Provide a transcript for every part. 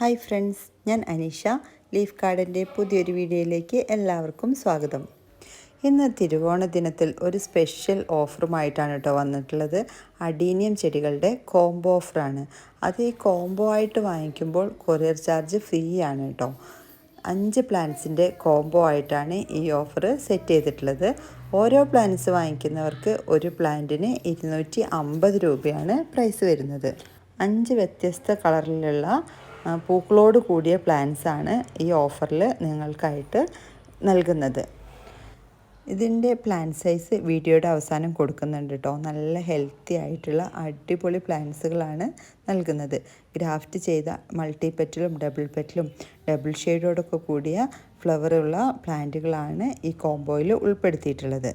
Hi friends ഞാൻ Aneesha leaf ഗാർഡന്റെ പുതിയൊരു വീഡിയോയിലേക്ക് എല്ലാവർക്കും സ്വാഗതം. ഇന്ന് തിരുവോണ ദിനത്തിൽ ഒരു സ്പെഷ്യൽ ഓഫറുമായിട്ടാണ് കേട്ടോ വന്നിട്ടുള്ളത്. അഡീനിയം ചെടികളുടെ കോംബോ ഓഫറാണ്. അത് ഈ കോംബോ ആയിട്ട് വാങ്ങിക്കുമ്പോൾ കൊറിയർ ചാർജ് ഫ്രീ ആണ് കേട്ടോ. അഞ്ച് പ്ലാന്റ്സിന്റെ കോംബോ ആയിട്ടാണ് ഈ ഓഫർ സെറ്റ് ചെയ്തിട്ടുള്ളത്. ഓരോ പ്ലാന്റ്സ് വാങ്ങിക്കുന്നവർക്ക് ഒരു പ്ലാന്റിന് ഇരുന്നൂറ്റി അമ്പത് രൂപയാണ് പ്രൈസ് വരുന്നത്. അഞ്ച് വ്യത്യസ്ത കളറിലുള്ള പൂക്കളോട് കൂടിയ പ്ലാന്റ്സാണ് ഈ ഓഫറിൽ നിങ്ങൾക്കായിട്ട് നൽകുന്നത്. ഇതിന്റെ പ്ലാൻ സൈസ് വീഡിയോയുടെ അവസാനം കൊടുക്കുന്നുണ്ട് കേട്ടോ നല്ല ഹെൽത്തി ആയിട്ടുള്ള അടിപൊളി പ്ലാന്റ്സുകളാണ് നൽകുന്നത്. ഗ്രാഫ്റ്റ് ചെയ്ത മൾട്ടി പെറ്റിലും ഡബിൾ പെറ്റിലും ഡബിൾ ഷെയ്ഡോടൊക്കെ കൂടിയ ഫ്ലവറുള്ള പ്ലാന്റുകളാണ് ഈ കോംബോയിൽ ഉൾപ്പെടുത്തിയിട്ടുള്ളത്.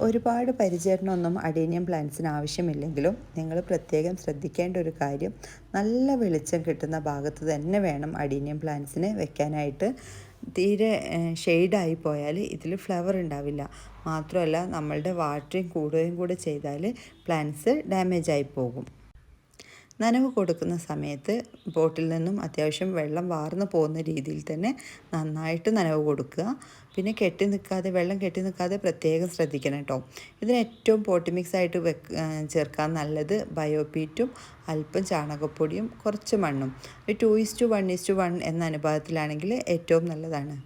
ഒരുപാട് പരിചരണമൊന്നും അഡീനിയം പ്ലാന്റ്സിന് ആവശ്യമില്ലെങ്കിലും നിങ്ങൾ പ്രത്യേകം ശ്രദ്ധിക്കേണ്ട ഒരു കാര്യം നല്ല വെളിച്ചം കിട്ടുന്ന ഭാഗത്ത് തന്നെ വേണം അഡീനിയം പ്ലാന്റ്സിന് വെക്കാനായിട്ട്. തീരെ ഷെയ്ഡായി പോയാൽ ഇതിൽ ഫ്ലവർ ഉണ്ടാവില്ല. മാത്രമല്ല നമ്മളുടെ വാട്ടറിങ് കൂടുകയും കൂടെ ചെയ്താൽ പ്ലാന്റ്സ് ഡാമേജ് ആയി പോകും. നനവ് കൊടുക്കുന്ന സമയത്ത് ബോട്ടിൽ നിന്നും അത്യാവശ്യം വെള്ളം വാർന്നു പോകുന്ന രീതിയിൽ തന്നെ നന്നായിട്ട് നനവ് കൊടുക്കുക. പിന്നെ കെട്ടി നിൽക്കാതെ വെള്ളം കെട്ടി നിൽക്കാതെ പ്രത്യേകം ശ്രദ്ധിക്കണം കേട്ടോ. ഇതിന് ഏറ്റവും പോട്ടി മിക്സ് ആയിട്ട് ചേർക്കാൻ നല്ലത് ബയോപീറ്റും അല്പം ചാണകപ്പൊടിയും കുറച്ച് മണ്ണും. ഒരു two is two one is two one എന്ന അനുപാതത്തിലാണെങ്കിൽ ഏറ്റവും നല്ലതാണ്.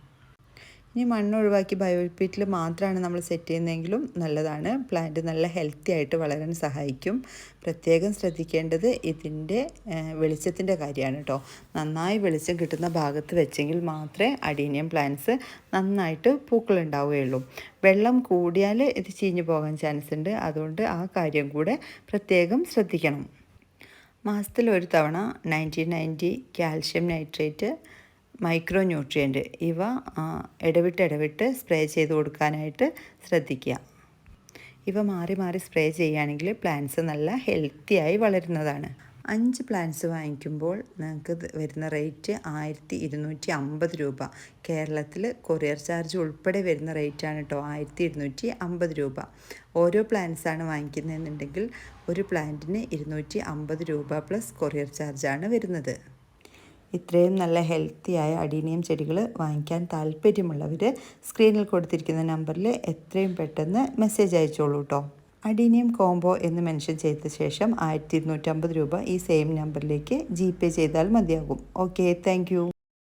ഇനി മണ്ണ് ഒഴിവാക്കി ബയോപിറ്റിൽ മാത്രമാണ് നമ്മൾ സെറ്റ് ചെയ്യുന്നതെങ്കിലും നല്ലതാണ്. പ്ലാന്റ് നല്ല ഹെൽത്തി ആയിട്ട് വളരാൻ സഹായിക്കും. പ്രത്യേകം ശ്രദ്ധിക്കേണ്ടത് ഇതിന്റെ വെളിച്ചത്തിന്റെ കാര്യമാണ് കേട്ടോ. നന്നായി വെളിച്ചം കിട്ടുന്ന ഭാഗത്ത് വെച്ചെങ്കിൽ മാത്രമേ അഡീനിയം പ്ലാന്റ്സ് നന്നായിട്ട് പൂക്കളുണ്ടാവുകയുള്ളൂ. വെള്ളം കൂടിയാൽ ഇത് ചീഞ്ഞു പോകാൻ ചാൻസ് ഉണ്ട്. അതുകൊണ്ട് ആ കാര്യം കൂടെ പ്രത്യേകം ശ്രദ്ധിക്കണം. മാസത്തിൽ ഒരു തവണ nineteen ninety calcium nitrate micro nutrient ഇവ ഇടവിട്ട് ഇടവിട്ട് സ്പ്രേ ചെയ്ത് കൊടുക്കാനായിട്ട് ശ്രദ്ധിക്കുക. ഇവ മാറി മാറി സ്പ്രേ ചെയ്യുകയാണെങ്കിൽ പ്ലാന്റ്സ് നല്ല ഹെൽത്തിയായി വളരുന്നതാണ്. അഞ്ച് പ്ലാന്റ്സ് വാങ്ങിക്കുമ്പോൾ നിങ്ങൾക്ക് വരുന്ന റേറ്റ് ആയിരത്തി ഇരുന്നൂറ്റി അമ്പത് രൂപ. കേരളത്തിൽ കൊറിയർ ചാർജ് ഉൾപ്പെടെ വരുന്ന റേറ്റാണ് കേട്ടോ ആയിരത്തി ഇരുന്നൂറ്റി അമ്പത് രൂപ. ഓരോ പ്ലാന്റ്സാണ് വാങ്ങിക്കുന്നതെന്നുണ്ടെങ്കിൽ ഒരു പ്ലാന്റിന് ഇരുന്നൂറ്റി അമ്പത് രൂപ പ്ലസ് കൊറിയർ ചാർജാണ് വരുന്നത്. ഇത്രയും നല്ല ഹെൽത്തിയായ അടീനിയം ചെടികൾ വാങ്ങിക്കാൻ താല്പര്യമുള്ളവർ സ്ക്രീനിൽ കൊടുത്തിരിക്കുന്ന നമ്പറിൽ എത്രയും പെട്ടെന്ന് മെസ്സേജ് അയച്ചോളൂ കേട്ടോ അഡീനിയം കോംബോ എന്ന് മെൻഷൻ ചെയ്ത ശേഷം ആയിരത്തി ഇരുന്നൂറ്റമ്പത് രൂപ ഈ സെയിം നമ്പറിലേക്ക് ജി പേ ചെയ്താൽ മതിയാകും. Okay thank